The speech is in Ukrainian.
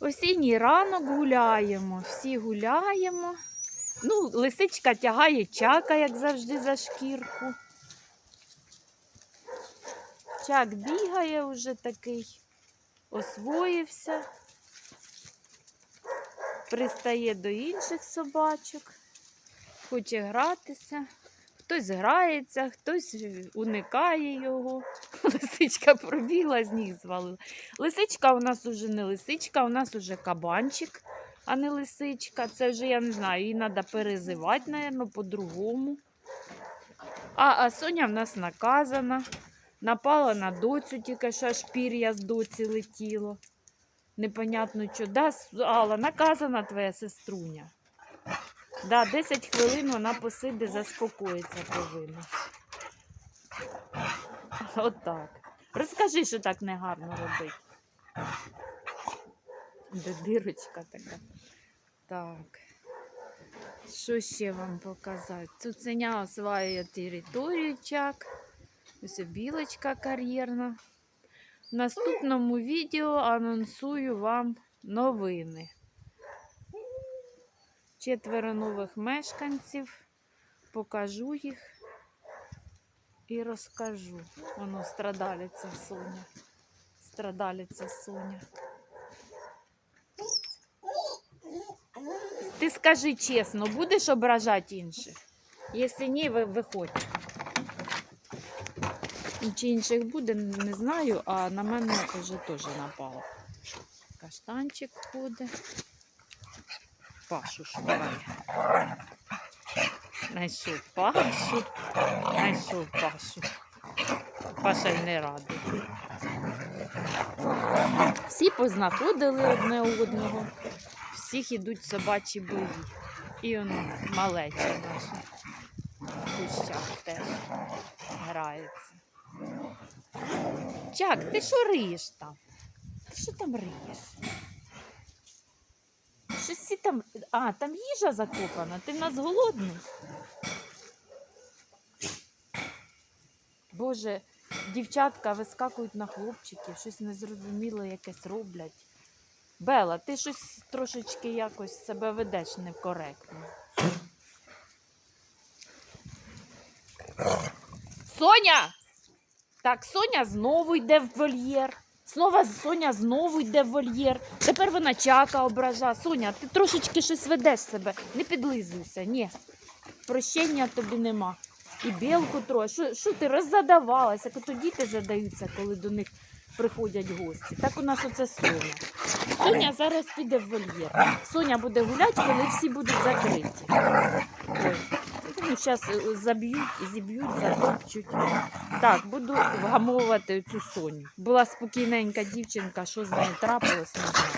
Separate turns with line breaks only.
Осінній ранок гуляємо, всі гуляємо. Ну, лисичка тягає чака, як завжди, за шкірку. Чак бігає вже такий, освоївся, пристає до інших собачок, хоче гратися. Хтось грається, хтось уникає його. Лисичка пробігла, з ніг звалила. Лисичка у нас уже не лисичка, у нас уже кабанчик, а не лисичка. Це вже я не знаю, її треба перезивати, мабуть, по-другому. А, а Соня в нас наказана. Напала на доцю, тільки що аж пір'я з доці летіло. Непонятно що. Да, Алла, наказана твоя сеструня. Да, 10 хвилин вона посиде, заспокоїться повинна. Отак. Розкажи, що так негарно робить. Де дирочка така. Так. Що ще вам показати? Цуценя осваює територію чак. Ось білочка кар'єрна. В наступному відео анонсую вам новини. Четверо нових мешканців. Покажу їх і розкажу. Воно страдалиця Соня. Страдалиця Соня. Ти скажи чесно, будеш ображати інших? Якщо ні, ви виходь. Чи інших буде, не знаю, а на мене вже теж напало. Каштанчик ходить. Пашу шукає. Знайшов Пашу. Знайшов Пашу. Паша й не радий. Всі познаходили одне одного. Всіх ідуть собачі бої. І воно малеча наша. В кущах теж грається. Чак, ти що риєш там? Ти що там риєш? Щось всі там. А, там їжа закопана, ти в нас голодний. Боже, дівчатка вискакують на хлопчиків, щось незрозуміле якесь роблять. Бела, ти щось трошечки якось себе ведеш некоректно. Соня! Так, Соня знову йде в вольєр. Знову Соня знову йде в вольєр. Тепер вона чака обража. Соня, ти трошечки щось ведеш себе. Не підлизуйся, ні. Прощення тобі нема. І білку трохи. Що, що ти роззадавалася? То діти задаються, коли до них приходять гості. Так у нас оце Соня. Соня зараз піде в вольєр. Соня буде гуляти, коли всі будуть закриті. Зараз заб'ють, зіб'ють, затопчуть. Так, буду вгамовувати цю Соню. Була спокійненька дівчинка, що з нею трапилось, не знаю.